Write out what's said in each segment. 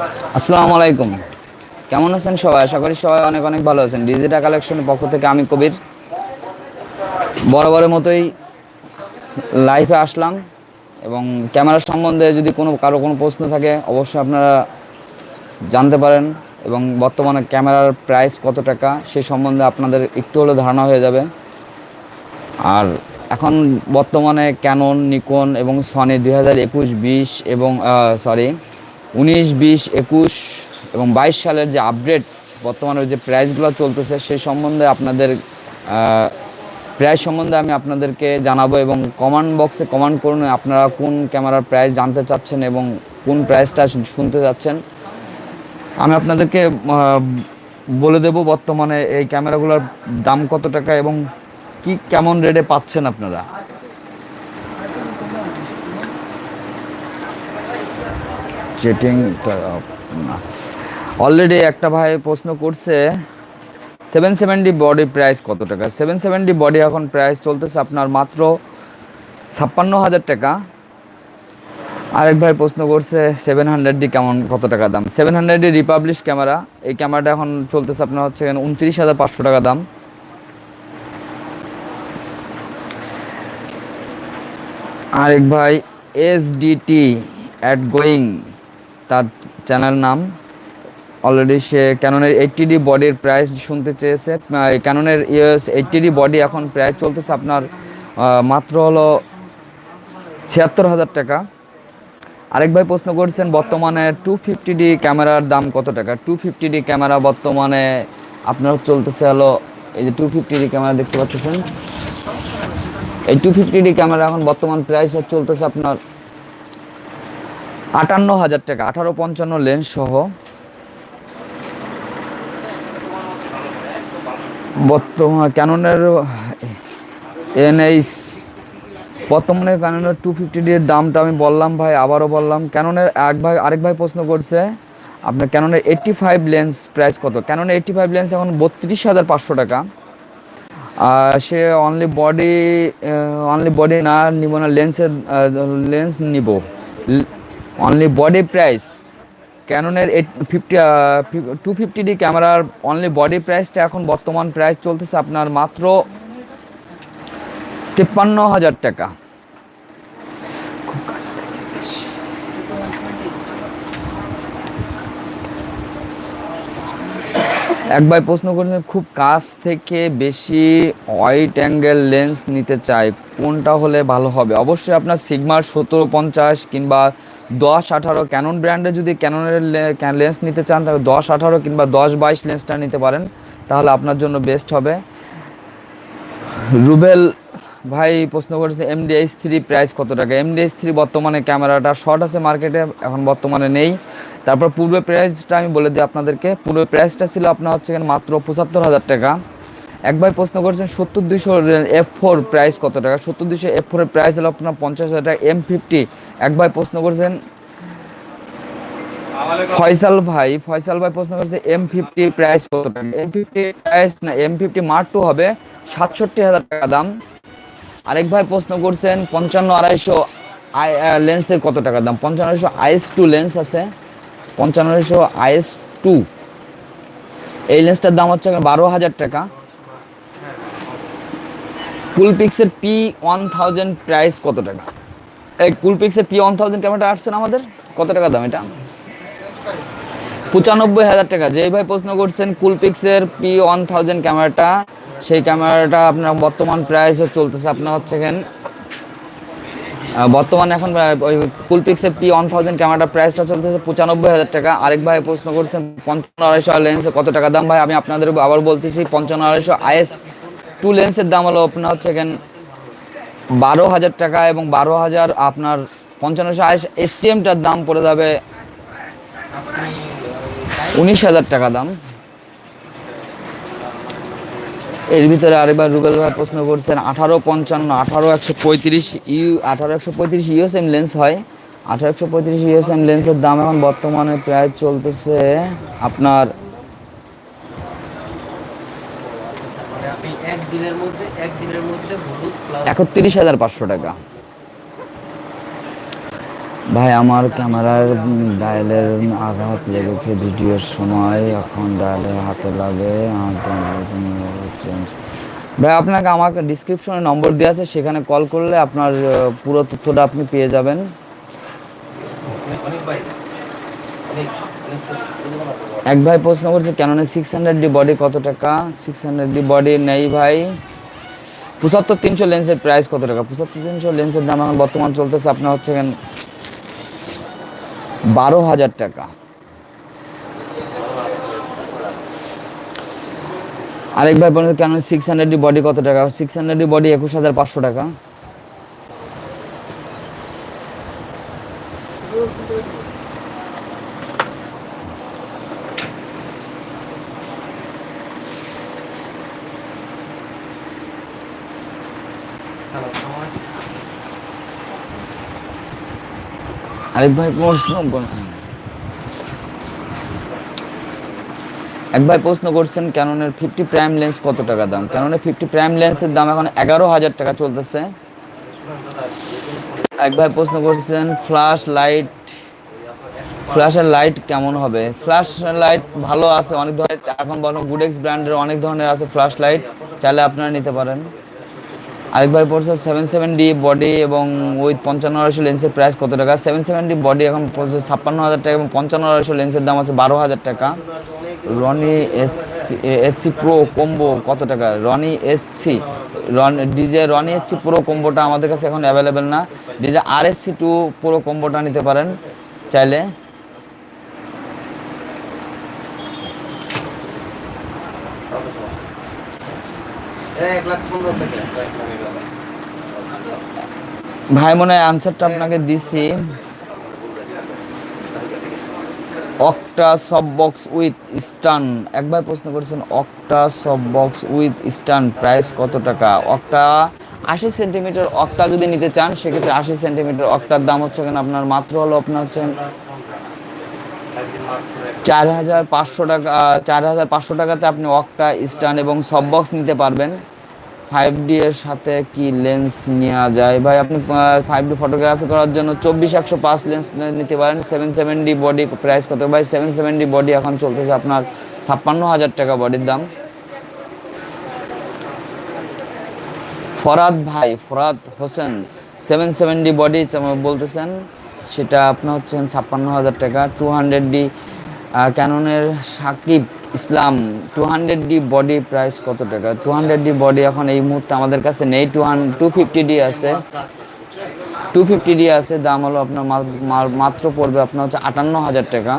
আসসালামু আলাইকুম। কেমন আছেন সবাই? আশা করি সবাই অনেক অনেক ভালো আছেন। ডিজিটাল কালেকশনের পক্ষ থেকে আমি কবির। বরাবরের মতোই লাইভে আসলাম এবং ক্যামেরা সম্বন্ধে যদি কোনো কারও কোনো প্রশ্ন থাকে, অবশ্যই আপনারা জানতে পারেন এবং বর্তমানে ক্যামেরার প্রাইস কত টাকা সেই সম্বন্ধে আপনাদের একটু হলেও ধারণা হয়ে যাবে। আর এখন বর্তমানে ক্যানন নিকন এবং সনি দুই হাজার একুশ, বিশ এবং সরি উনিশ, বিশ, একুশ এবং বাইশ সালের যে আপডেট বর্তমানে যে প্রাইসগুলো চলতেছে সেই সম্বন্ধে আপনাদের প্রাইস সম্বন্ধে আমি আপনাদেরকে জানাব এবং কমেন্ট বক্সে কমান্ড করুন, আপনারা কোন ক্যামেরার প্রাইস জানতে চাচ্ছেন এবং কোন প্রাইসটা শুনতে চাচ্ছেন। আমি আপনাদেরকে বলে দেব বর্তমানে এই ক্যামেরাগুলোর দাম কত টাকা এবং কি কেমন রেটে পাচ্ছেন আপনারা। চেটিং অলরেডি একটা ভাই প্রশ্ন করছে সেভেন সেভেন্টি বডি প্রাইস কত টাকা? সেভেন সেভেন্টি বডি এখন প্রাইস চলতেছে আপনার মাত্র ছাপ্পান্ন হাজার টাকা। আরেক ভাই প্রশ্ন করছে সেভেন হান্ড্রেড ডি কেমন, কত টাকা দাম? সেভেন হান্ড্রেড ডি রিপাবলিশ ক্যামেরা এই ক্যামেরাটা এখন চলতেছে আপনার হচ্ছে উনত্রিশ হাজার পাঁচশো টাকা দাম। আরেক ভাই এস ডিটি অ্যাট গোয়িং তার চ্যানেল নাম। অলরেডি সে ক্যাননের এইটটি ডি বডির প্রাইস শুনতে চেয়েছে। ক্যাননের ইয়েস এইটটি ডি বডি এখন প্রাইস চলতেছে আপনার মাত্র হলো ছিয়াত্তর হাজার টাকা। আরেক ভাই প্রশ্ন করছেন, বর্তমানে টু ফিফটি ডি ক্যামেরার দাম কত টাকা? টু ফিফটি ডি ক্যামেরা বর্তমানে আপনার চলতেছে হলো, এই যে টু ফিফটি ডি ক্যামেরা দেখতে পাচ্ছেন। এই টু ফিফটি ডি ক্যামেরা এখন বর্তমান প্রাইস চলতেছে আপনার আটান্ন হাজার টাকা, আঠারো পঞ্চান্ন লেন্স সহ বর্তমান ক্যাননের এনএইচ, বর্তমানে ক্যাননের টু ফিফটি ডির দামটা আমি বললাম ভাই, আবারও বললাম, ক্যাননের এক ভাই, আরেক ভাই প্রশ্ন করছে, আপনার ক্যাননের এইট্টি ফাইভ লেন্স প্রাইস কত? ক্যাননের এইট্টি ফাইভ লেন্স এখন বত্রিশ হাজার পাঁচশো টাকা। আর সে অনলি বডি অনলি বডি না, নিব না, লেন্সের লেন্স নিব। অনলি বডি প্রাইস ক্যাননের ফিফটি টু ফিফটি ডি ক্যামেরার অনলি বডি প্রাইসটা এখন বর্তমান প্রাইস চলতেছে আপনার মাত্র তিপ্পান্ন হাজার টাকা। এক ভাই প্রশ্ন করেছেন খুব কাছ থেকে বেশি ওয়াইড অ্যাঙ্গেল লেন্স নিতে চাই, কোনটা হলে ভালো হবে? অবশ্যই আপনার সিগমার সতেরো পঞ্চাশ কিংবা দশ আঠারো ক্যানন ব্র্যান্ডে যদি ক্যাননের লেন্স নিতে চান, তাহলে দশ আঠারো কিংবা দশ বাইশ লেন্সটা নিতে পারেন, তাহলে আপনার জন্য বেস্ট হবে। রুবেল ভাই প্রশ্ন করেছে এমডিএস থ্রি প্রাইস কত টাকা? এমডিএস থ্রি বর্তমানে ক্যামেরাটা শর্ট আছে মার্কেটে এখন বর্তমানে নেই। তারপর পূর্বে প্রাইসটা আমি বলে দিই আপনাদেরকে। পূর্বে প্রাইসটা ছিল আপনার হচ্ছে এখানে মাত্র পঁচাত্তর হাজার টাকা। এক ভাই প্রশ্ন করেছেন, সত্তর দুইশো এফ ফোর প্রাইস কত টাকা? সত্তর দুইশো এফ ফোরের প্রাইস হলো আপনার পঞ্চাশ হাজার টাকা এম ফিফটি এক ভাই প্রশ্ন করেছেন, ফয়সাল ভাই ফয়সাল ভাই প্রশ্ন করেছে এম ফিফটি প্রাইস কত টাকা? এম ফিফটি প্রাইস না এম ফিফটি মার্ক টু হবে সাতষট্টি হাজার টাকা দাম। আরেক ভাই প্রশ্ন করছেন, পঞ্চান্ন আড়াইশো লেন্সের কত টাকা দাম? পঞ্চান্ন আইএস টু লেন্স আছে। পঞ্চান্ন আইএস টু। এই লেন্সটার দাম হচ্ছে বারো হাজার টাকা। কুলপিক্সের পি ওয়ান থাউজেন্ড প্রাইস কত টাকা? এই কুলপিক্সের পি ওয়ান থাউজেন্ড ক্যামেরাটা আসছে আমাদের? কত টাকা দাম এটা? পঁচানব্বই হাজার টাকা। যেই ভাই প্রশ্ন করছেন কুলপিক্সের পি ওয়ান থাউজেন্ড ক্যামেরাটা সেই ক্যামেরাটা আপনার বর্তমান প্রাইস চলতেছে, আপনার হচ্ছে এখানে বর্তমানে এখন ওই কুলপিক্সের পি ওয়ান থাউজেন্ড ক্যামেরাটার প্রাইসটা চলতেছে পঁচানব্বই হাজার টাকা। আরেক ভাই প্রশ্ন করছেন, পঞ্চান্ন আড়াইশো লেন্সে কত টাকা দাম? ভাই, আমি আপনাদের আবার বলতেছি, পঞ্চান্ন আড়াইশো আইএস টু লেন্সের দাম হলো আপনার হচ্ছে এখানে বারো হাজার টাকা এবং বারো হাজার আপনার পঞ্চান্নশো আইএস এসটিএমটার দাম পড়ে যাবে উনিশ হাজার টাকা দাম। এর ভিতরে আরেকবার রুবেল ভাই প্রশ্ন করছেন আঠারো পঞ্চান্ন আঠারো একশো পঁয়ত্রিশ ইউ আঠারো একশো পঁয়ত্রিশ ইউএসএম লেন্স হয়। আঠারো একশো পঁয়ত্রিশ ইউএসএম লেন্সের দাম এখন বর্তমানে প্রায় চলতেছে আপনার মানে একত্রিশ হাজার পাঁচশো টাকা। ভাই, আমার ক্যামেরার ডায়ালের আঘাত লেগেছে ভিডিওর সময়। এখন ডায়ালের হাতে লাগে চেঞ্জ ভাই, আপনাকে আমাকে ডিসক্রিপশনে নম্বর দেওয়া আছে, সেখানে কল করলে আপনার পুরো তথ্যটা আপনি পেয়ে যাবেন। এক ভাই প্রশ্ন করছে ক্যাননের সিক্স হান্ড্রেড ডি বডি কত টাকা? সিক্স হান্ড্রেড ডি বডি নেই ভাই। পঁচাত্তর তিনশো লেন্সের প্রাইস কত টাকা? পঁচাত্তর তিনশো লেন্সের দাম এখন বর্তমান চলতেছে, আপনার হচ্ছে বারো হাজার টাকা। আরেক ভাই বলেন কেন সিক্স হান্ড্রেড বডি কত টাকা? সিক্স হান্ড্রেড বডি একুশ হাজার পাঁচশো টাকা। আরেক ভাই, প্রশ্ন এক ভাই প্রশ্ন করছেন ক্যাননের ফিফটি প্রাইম লেন্স কত টাকা দাম? ক্যাননের ফিফটি প্রাইম লেন্সের দাম এখন এগারো হাজার টাকা চলতেছে। এক ভাই প্রশ্ন করছেন ফ্ল্যাশ লাইট ফ্ল্যাশের লাইট কেমন হবে? ফ্ল্যাশ লাইট ভালো আছে, অনেক ধরনের, এখন বলো গুডেক্স ব্র্যান্ডের অনেক ধরনের আছে ফ্ল্যাশ লাইট চাইলে আপনারা নিতে পারেন। আরেক ভাই পড়ছে সেভেন সেভেন ডি বডি এবং উইথ পঞ্চান্ন আড়াইশো লেন্সের প্রাইস কত টাকা? সেভেন সেভেন ডি বডি এখন পড়ছে ছাপ্পান্ন হাজার টাকা এবং পঞ্চান্ন আড়াইশো লেন্সের দাম আছে বারো হাজার টাকা। Ronin SC SC pro combo কত টাকা? Ronin SC Ron DJ Ronin SC pro কম্বোটা আমাদের কাছে এখন অ্যাভেলেবেল না। ডিজে আর এসসি টু প্রো কম্বোটা নিতে পারেন চাইলে কত সময়? এক লাখ পনেরো থেকে এক লাখ পনেরো। ভাই, মনে হয় আনসারটা আপনাকে দিছি। অক্টা সব বক্স উইথ স্টান একবার প্রশ্ন করেছেন অক্টা সব বক্স উইথ স্টান প্রাইস কত টাকা? অক্টা আশি সেন্টিমিটার অক্টা যদি নিতে চান, সেক্ষেত্রে আশি সেন্টিমিটার অক্টার দাম হচ্ছে কেন? আপনার মাত্র হলো আপনার হচ্ছে চার হাজার পাঁচশো টাকা চার হাজার পাঁচশো টাকাতে আপনি অক্টা স্টান এবং সব বক্স নিতে পারবেন। ফাইভ ডি এর সাথে কি লেন্স নেওয়া যায়? ভাই, আপনি ফাইভ ডি ফটোগ্রাফি করার জন্য চব্বিশ একশো পাঁচ লেন্স নিতে পারেন। Seven seven D body price কত? ভাই, সেভেন সেভেন ডি বডি এখন চলতেছে আপনার ছাপ্পান্ন হাজার টাকা বডির দাম। ফরাদ ভাই, Farhad Hossain, seven seven D body বলতেছেন, সেটা আপনার হচ্ছে ছাপ্পান্ন হাজার টাকা। Two hundred D ক্যাননের Sakib Islam two hundred D body price কত টাকা? টু হান্ড্রেড ডি বডি এখন এই মুহূর্তে আমাদের কাছে নেই two hundred two fifty D আছে। টু ফিফটি ডি আছে, দাম হলো আপনার মাত্র পড়বে আপনার হচ্ছে আটান্ন হাজার টাকা।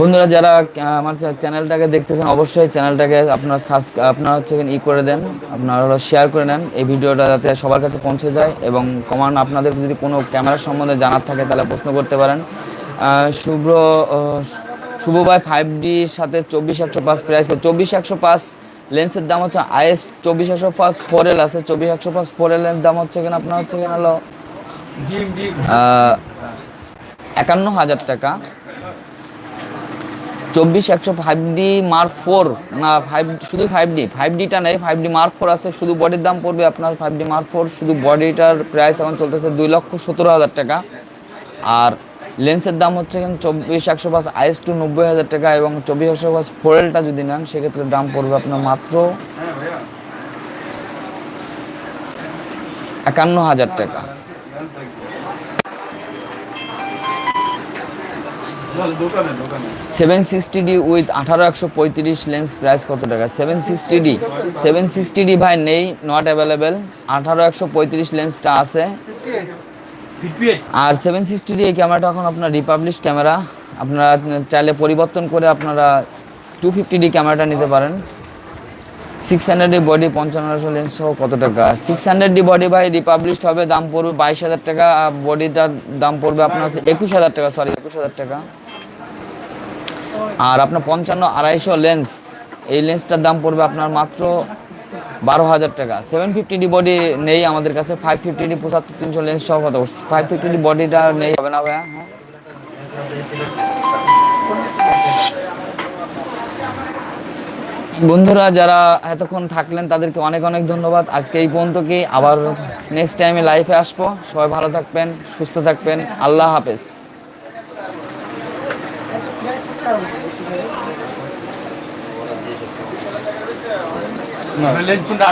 বন্ধুরা যারা আমার চ্যানেলটাকে দেখতেছেন অবশ্যই চ্যানেলটাকে আপনার আপনার হচ্ছে ই করে দেন আপনারা হলো শেয়ার করে নেন এই ভিডিওটা যাতে সবার কাছে পৌঁছে যায় এবং কমান আপনাদের যদি কোনো ক্যামেরা সম্বন্ধে জানার থাকে তাহলে প্রশ্ন করতে পারেন। শুভ্র শুভ ভাই ফাইভ ডির সাথে চব্বিশ একশো পাঁচ প্রাইস চব্বিশ একশো পাঁচ লেন্সের দাম হচ্ছে আইএস চব্বিশ একশো পাঁচ ফোর এল আছে চব্বিশ একশো পাঁচ ফোর এলের দাম হচ্ছে কিনা আপনার হচ্ছে কিনা হলো একান্ন হাজার টাকা। চব্বিশ একশো ফাইভ ডি মার্ক ফোর না ফাইভ শুধু ফাইভ ডি ফাইভ ডিটা নেই ফাইভ ডি মার্ক ফোর আছে, শুধু বডির দাম পড়বে আপনার ফাইভ ডি মার্ক ফোর শুধু বডিটার প্রাইস এখন চলতেছে দুই লক্ষ সতেরো হাজার টাকা। আর লেন্সের দাম হচ্ছে কিন্তু চব্বিশ একশো পাঁচ আইএস টু নব্বই হাজার টাকা এবং চব্বিশ একশো পাঁচ ফোরেলটা যদি নেন, সেক্ষেত্রে দাম পড়বে আপনার মাত্র একান্ন হাজার টাকা। সেভেন সিক্সটি ডি উইথ আঠারো একশো পঁয়ত্রিশ লেন্স প্রাইস কত টাকা? Seven sixty D, seven sixty D ভাই নেই নট অ্যাভেলেবেল আঠারো একশো পঁয়ত্রিশ লেন্সটা আছে। আর সেভেন সিক্সটি ডি এই ক্যামেরাটা এখন আপনার রিপাবলিশ ক্যামেরা। আপনারা চাইলে পরিবর্তন করে আপনারা টু ফিফটি ডি ক্যামেরাটা নিতে পারেন। সিক্স হান্ড্রেড ডি বডি পঞ্চান্নশো লেন্স সহ কত টাকা? সিক্স হান্ড্রেড বডি ভাই রিপাবলিশড হবে, দাম পড়বে বাইশ হাজার টাকা। বডিটার দাম পড়বে আপনার হচ্ছে একুশ হাজার টাকা সরি একুশ হাজার টাকা। আর আপনার পঞ্চান্ন আড়াইশো লেন্স এই লেন্সটার দাম পড়বে আপনার মাত্র বারো হাজার টাকা। সেভেন ফিফটি ডি বডি নেই আমাদের কাছে ফাইভ ফিফটি ডি পঁচাত্তর তিনশো লেন্স সহ কত ফাইভ ফিফটি ডি বডিটা নেই, হবে না ভাইয়া? হ্যাঁ। বন্ধুরা, যারা এতক্ষণ থাকলেন, তাদেরকে অনেক অনেক ধন্যবাদ। আজকে এই পর্যন্ত কি, আবার নেক্সট টাইমে লাইফে আসব। সবাই ভালো থাকবেন, সুস্থ থাকবেন। আল্লাহ হাফেজ। ওরা